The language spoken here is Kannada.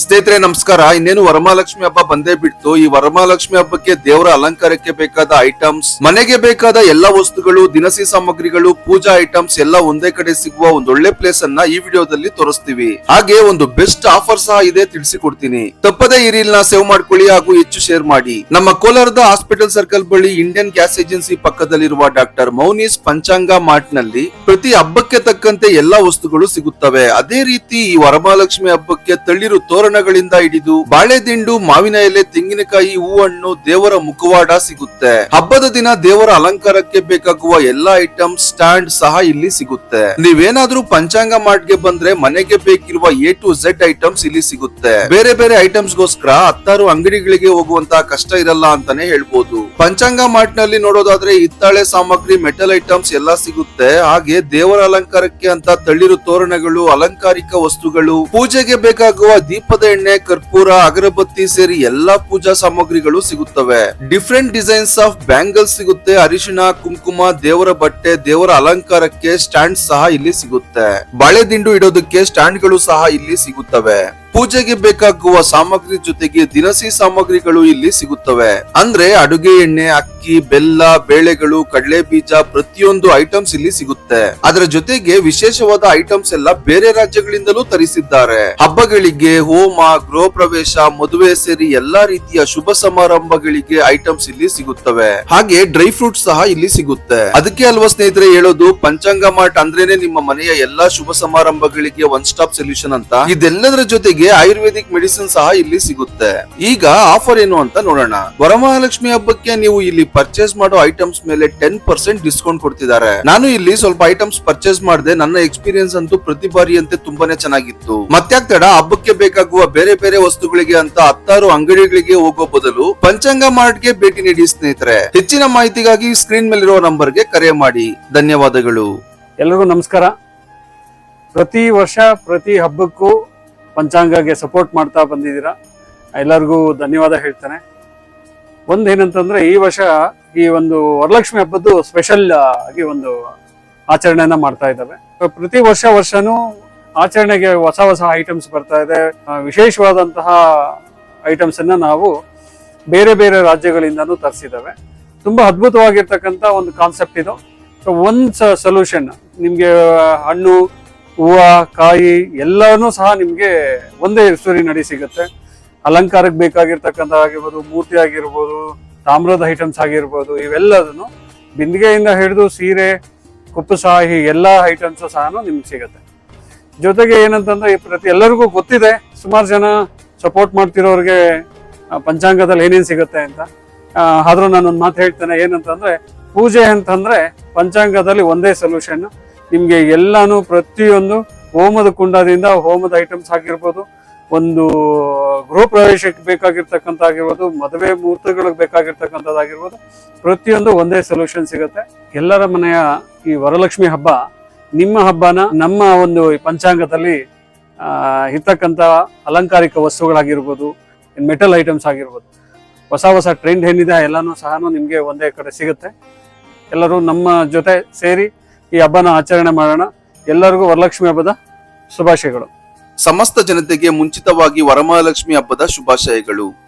ಸ್ನೇಹಿತರೆ, ನಮಸ್ಕಾರ. ಇನ್ನೇನು ವರಮಹಾಲಕ್ಷ್ಮಿ ಹಬ್ಬ ಬಂದೇ ಬಿಡ್ತು. ಈ ವರಮಹಾಲಕ್ಷ್ಮಿ ಹಬ್ಬಕ್ಕೆ ದೇವರ ಅಲಂಕಾರಕ್ಕೆ ಬೇಕಾದ ಐಟಮ್ಸ್ ಮನೆಗೆ ಬೇಕಾದ ಎಲ್ಲ ವಸ್ತುಗಳು, ದಿನಸಿ ಸಾಮಗ್ರಿಗಳು, ಪೂಜಾ ಐಟಮ್ಸ್ ಎಲ್ಲ ಒಂದೇ ಕಡೆ ಸಿಗುವ ಒಂದೊಳ್ಳೆ ಪ್ಲೇಸ್ ಅನ್ನ ಈ ವಿಡಿಯೋದಲ್ಲಿ ತೋರಿಸ್ತೀವಿ. ಹಾಗೆ ಒಂದು ಬೆಸ್ಟ್ ಆಫರ್ ಸಹ ಇದೆ ತಿಳಿಸಿಕೊಡ್ತೀನಿ. ತಪ್ಪದೇ ಈ ರೀಲ್ನ ಸೇವ್ ಮಾಡ್ಕೊಳ್ಳಿ ಹಾಗೂ ಹೆಚ್ಚು ಶೇರ್ ಮಾಡಿ. ನಮ್ಮ ಕೋಲಾರದ ಹಾಸ್ಪಿಟಲ್ ಸರ್ಕಲ್ ಬಳಿ ಇಂಡಿಯನ್ ಗ್ಯಾಸ್ ಏಜೆನ್ಸಿ ಪಕ್ಕದಲ್ಲಿರುವ ಡಾಕ್ಟರ್ ಮೌನೀಸ್ ಪಂಚಾಂಗ ಮಾರ್ಟ್ನಲ್ಲಿ ಪ್ರತಿ ಹಬ್ಬಕ್ಕೆ ತಕ್ಕಂತೆ ಎಲ್ಲಾ ವಸ್ತುಗಳು ಸಿಗುತ್ತವೆ. ಅದೇ ರೀತಿ ಈ ವರಮಹಾಲಕ್ಷ್ಮಿ ಹಬ್ಬಕ್ಕೆ ತಳ್ಳಿರು ತೋರಣಗಳಿಂದ ಹಿಡಿದು ಬಾಳೆದಿಂಡು, ಮಾವಿನ ಎಲೆ, ತೆಂಗಿನಕಾಯಿ ಹೂವಣ್ಣು ದೇವರ ಮುಖವಾಡ ಸಿಗುತ್ತೆ. ಹಬ್ಬದ ದಿನ ದೇವರ ಅಲಂಕಾರಕ್ಕೆ ಬೇಕಾಗುವ ಎಲ್ಲಾ ಐಟಮ್ ಸ್ಟ್ಯಾಂಡ್ ಸಹ ಇಲ್ಲಿ ಸಿಗುತ್ತೆ. ನೀವೇನಾದ್ರೂ ಪಂಚಾಂಗ ಮಾರ್ಟ್ಗೆ ಬಂದ್ರೆ ಮನೆಗೆ ಬೇಕಿರುವ ಎ ಟು ಝೆಡ್ ಐಟಮ್ಸ್ ಇಲ್ಲಿ ಸಿಗುತ್ತೆ. ಬೇರೆ ಬೇರೆ ಐಟಮ್ಸ್ ಗೋಸ್ಕರ ಹತ್ತಾರು ಅಂಗಡಿಗಳಿಗೆ ಹೋಗುವಂತಹ ಕಷ್ಟ ಇರಲ್ಲ ಅಂತಾನೆ ಹೇಳ್ಬೋದು. ಪಂಚಾಂಗ ಮಾರ್ಟ್ನಲ್ಲಿ ನೋಡೋದಾದ್ರೆ ಹಿತ್ತಾಳೆ ಸಾಮಗ್ರಿ, ಮೆಟಲ್ ಐಟಮ್ಸ್ ಎಲ್ಲಾ ಸಿಗುತ್ತೆ. ಹಾಗೆ ದೇವರ ಅಲಂಕಾರಕ್ಕೆ ಅಂತ ತಳ್ಳಿರು ತೋರಣಗಳು, ಅಲಂಕಾರಿಕ ವಸ್ತುಗಳು, ಪೂಜೆಗೆ ಬೇಕಾಗುವ ದೀಪದ ಎಣ್ಣೆ, ಕರ್ಪೂರ, ಅಗರಬತ್ತಿ ಸೇರಿ ಎಲ್ಲಾ ಪೂಜಾ ಸಾಮಗ್ರಿಗಳು ಸಿಗುತ್ತವೆ. ಡಿಫ್ರೆಂಟ್ ಡಿಸೈನ್ಸ್ ಆಫ್ ಬ್ಯಾಂಗಲ್ ಸಿಗುತ್ತೆ. ಅರಿಶಿಣ, ಕುಂಕುಮ, ದೇವರ ಬಟ್ಟೆ, ದೇವರ ಅಲಂಕಾರಕ್ಕೆ ಸ್ಟ್ಯಾಂಡ್ ಸಹ ಇಲ್ಲಿ ಸಿಗುತ್ತೆ. ಬಾಳೆದಿಂಡು ಇಡೋದಕ್ಕೆ ಸ್ಟ್ಯಾಂಡ್ಗಳು ಸಹ ಇಲ್ಲಿ ಸಿಗುತ್ತವೆ. ಪೂಜೆಗೆ ಬೇಕಾಗುವ ಸಾಮಗ್ರಿ ಜೊತೆಗೆ ದಿನಸಿ ಸಾಮಗ್ರಿಗಳು ಇಲ್ಲಿ ಸಿಗುತ್ತವೆ. ಅಂದ್ರೆ ಅಡುಗೆ ಎಣ್ಣೆ, ಅಕ್ಕಿ, ಬೆಲ್ಲ, ಬೇಳೆಗಳು ಕಡಲೆ ಬೀಜ ಪ್ರತಿಯೊಂದು ಐಟಮ್ಸ್ ಇಲ್ಲಿ ಸಿಗುತ್ತೆ. ಅದರ ಜೊತೆಗೆ ವಿಶೇಷವಾದ ಐಟಮ್ಸ್ ಎಲ್ಲ ಬೇರೆ ರಾಜ್ಯಗಳಿಂದಲೂ ತರಿಸಿದ್ದಾರೆ. ಹಬ್ಬಗಳಿಗೆ ಹೋಮ ಗೃಹ ಪ್ರವೇಶ ಮದುವೆ ಸೇರಿ ಎಲ್ಲಾ ರೀತಿಯ ಶುಭ ಸಮಾರಂಭಗಳಿಗೆ ಐಟಮ್ಸ್ ಇಲ್ಲಿ ಸಿಗುತ್ತವೆ. ಹಾಗೆ ಡ್ರೈ ಫ್ರೂಟ್ ಸಹ ಇಲ್ಲಿ ಸಿಗುತ್ತೆ. ಅದಕ್ಕೆ ಅಲ್ವಾ ಸ್ನೇಹಿತರೆ ಹೇಳೋದು, ಪಂಚಾಂಗ ಮಾರ್ಟ್ ಅಂದ್ರೇನೆ ನಿಮ್ಮ ಮನೆಯ ಎಲ್ಲಾ ಶುಭ ಸಮಾರಂಭಗಳಿಗೆ ಒನ್ ಸ್ಟಾಪ್ ಸೊಲ್ಯೂಷನ್ ಅಂತ. ಇದೆಲ್ಲದರ ಜೊತೆಗೆ ಆಯುರ್ವೇದಿಕ್ ಮೆಡಿಸಿನ್ ಸಹ ಇಲ್ಲಿ ಸಿಗುತ್ತೆ. ಈಗ ಆಫರ್ ಏನು ಅಂತ ನೋಡೋಣ. ವರಮಹಾಲಕ್ಷ್ಮಿ ಹಬ್ಬಕ್ಕೆ ನೀವು ಇಲ್ಲಿ ಪರ್ಚೇಸ್ ಮಾಡೋ ಐಟಮ್ಸ್ ಮೇಲೆ ಟೆನ್ ಪರ್ಸೆಂಟ್ ಡಿಸ್ಕೌಂಟ್ ಕೊಡ್ತಿದ್ದಾರೆ. ನಾನು ಇಲ್ಲಿ ಸ್ವಲ್ಪ ಐಟಮ್ಸ್ ಪರ್ಚೇಸ್ ಮಾಡಿದೆ, ನನ್ನ ಎಕ್ಸ್ಪೀರಿಯನ್ಸ್ ಅಂತೂ ಪ್ರತಿ ಬಾರಿಯಂತೆ ತುಂಬಾನೇ ಚೆನ್ನಾಗಿತ್ತು. ಮತ್ತೆ ತಡ, ಹಬ್ಬಕ್ಕೆ ಬೇಕಾಗುವ ಬೇರೆ ಬೇರೆ ವಸ್ತುಗಳಿಗೆ ಅಂತ ಹತ್ತಾರು ಅಂಗಡಿಗಳಿಗೆ ಹೋಗೋ ಬದಲು ಪಂಚಾಂಗ ಮಾರ್ಟ್ಗೆ ಭೇಟಿ ನೀಡಿ ಸ್ನೇಹಿತರೆ. ಹೆಚ್ಚಿನ ಮಾಹಿತಿಗಾಗಿ ಸ್ಕ್ರೀನ್ ಮೇಲಿರುವ ನಂಬರ್ಗೆ ಕರೆ ಮಾಡಿ. ಧನ್ಯವಾದಗಳು. ಎಲ್ಲರಿಗೂ ನಮಸ್ಕಾರ. ಪ್ರತಿ ವರ್ಷ, ಪ್ರತಿ ಹಬ್ಬಕ್ಕೂ ಪಂಚಾಂಗಗೆ ಸಪೋರ್ಟ್ ಮಾಡ್ತಾ ಬಂದಿದ್ದೀರಾ? ಎಲ್ಲರಿಗೂ ಧನ್ಯವಾದ ಹೇಳ್ತೇನೆ. ಒಂದೇನಂತಂದ್ರೆ, ಈ ವರ್ಷ ಈ ಒಂದು ವರಲಕ್ಷ್ಮಿ ಹಬ್ಬದ್ದು ಸ್ಪೆಷಲ್ ಆಗಿ ಒಂದು ಆಚರಣೆಯನ್ನ ಮಾಡ್ತಾ ಇದ್ದಾವೆ. ಪ್ರತಿ ವರ್ಷ ವರ್ಷನೂ ಆಚರಣೆಗೆ ಹೊಸ ಹೊಸ ಐಟಮ್ಸ್ ಬರ್ತಾ ಇದೆ. ವಿಶೇಷವಾದಂತಹ ಐಟಮ್ಸ್ ಅನ್ನ ನಾವು ಬೇರೆ ಬೇರೆ ರಾಜ್ಯಗಳಿಂದನೂ ತರಿಸಿದ್ದಾವೆ. ತುಂಬಾ ಅದ್ಭುತವಾಗಿರ್ತಕ್ಕಂಥ ಒಂದು ಕಾನ್ಸೆಪ್ಟ್ ಇದು. ಸೊ ಒಂದು ಸೊಲ್ಯೂಷನ್ ನಿಮಗೆ ಹಣ್ಣು ಹೂವು, ಕಾಯಿ ಎಲ್ಲನೂ ಸಹ ನಿಮಗೆ ಒಂದೇ ಸೂರಿ ನಡಿ ಸಿಗುತ್ತೆ. ಅಲಂಕಾರಕ್ಕೆ ಬೇಕಾಗಿರ್ತಕ್ಕಂಥ ಆಗಿರ್ಬೋದು, ಮೂರ್ತಿ ಆಗಿರ್ಬೋದು, ತಾಮ್ರದ ಐಟಮ್ಸ್ ಆಗಿರ್ಬೋದು, ಇವೆಲ್ಲದನ್ನು ಬಿಂದಿಗೆಯಿಂದ ಹಿಡಿದು ಸೀರೆ ಕುಪ್ಪಸಾಹಿ ಎಲ್ಲ ಐಟಮ್ಸು ಸಹ ನಿಮ್ಗೆ ಸಿಗುತ್ತೆ. ಜೊತೆಗೆ ಏನಂತಂದ್ರೆ ಈ ಪ್ರತಿ ಎಲ್ಲರಿಗೂ ಗೊತ್ತಿದೆ, ಸುಮಾರು ಜನ ಸಪೋರ್ಟ್ ಮಾಡ್ತಿರೋರಿಗೆ ಪಂಚಾಂಗದಲ್ಲಿ ಏನೇನು ಸಿಗುತ್ತೆ ಅಂತ. ಆದರೂ ಆದ್ರೂ ನಾನೊಂದು ಮಾತು ಹೇಳ್ತೇನೆ, ಏನಂತಂದ್ರೆ, ಪೂಜೆ ಅಂತಂದ್ರೆ ಪಂಚಾಂಗದಲ್ಲಿ ಒಂದೇ ಸೊಲ್ಯೂಷನ್ ನಿಮ್ಗೆ ಎಲ್ಲಾನು ಪ್ರತಿಯೊಂದು ಹೋಮದ ಕುಂಡದಿಂದ ಹೋಮದ ಐಟಮ್ಸ್ ಆಗಿರ್ಬೋದು. ಒಂದು ಗೃಹ ಪ್ರವೇಶಕ್ಕೆ ಬೇಕಾಗಿರ್ತಕ್ಕಂಥ ಆಗಿರ್ಬೋದು ಮದುವೆ ಮುಹೂರ್ತಗಳಿಗೆ ಬೇಕಾಗಿರ್ತಕ್ಕಂಥದ್ದಾಗಿರ್ಬೋದು. ಪ್ರತಿಯೊಂದು ಒಂದೇ ಸೊಲ್ಯೂಷನ್ ಸಿಗುತ್ತೆ. ಎಲ್ಲರ ಮನೆಯ ಈ ವರಲಕ್ಷ್ಮಿ ಹಬ್ಬ ನಿಮ್ಮ ಹಬ್ಬನ ನಮ್ಮ ಒಂದು ಪಂಚಾಂಗದಲ್ಲಿ ಇರ್ತಕ್ಕಂಥ ಅಲಂಕಾರಿಕ ವಸ್ತುಗಳಾಗಿರ್ಬೋದು ಮೆಟಲ್ ಐಟಮ್ಸ್ ಆಗಿರ್ಬೋದು. ಹೊಸ ಹೊಸ ಟ್ರೆಂಡ್ ಏನಿದೆ ಎಲ್ಲನೂ ಸಹ ನಿಮಗೆ ಒಂದೇ ಕಡೆ ಸಿಗುತ್ತೆ. ಎಲ್ಲರೂ ನಮ್ಮ ಜೊತೆ ಸೇರಿ ಈ ಹಬ್ಬನ ಆಚರಣೆ ಮಾಡೋಣ. ಎಲ್ಲರಿಗೂ ವರಲಕ್ಷ್ಮಿ ಹಬ್ಬದ ಶುಭಾಶಯಗಳು. ಸಮಸ್ತ ಜನತೆಗೆ ಮುಂಚಿತವಾಗಿ ವರಮಹಾಲಕ್ಷ್ಮಿ ಹಬ್ಬದ ಶುಭಾಶಯಗಳು.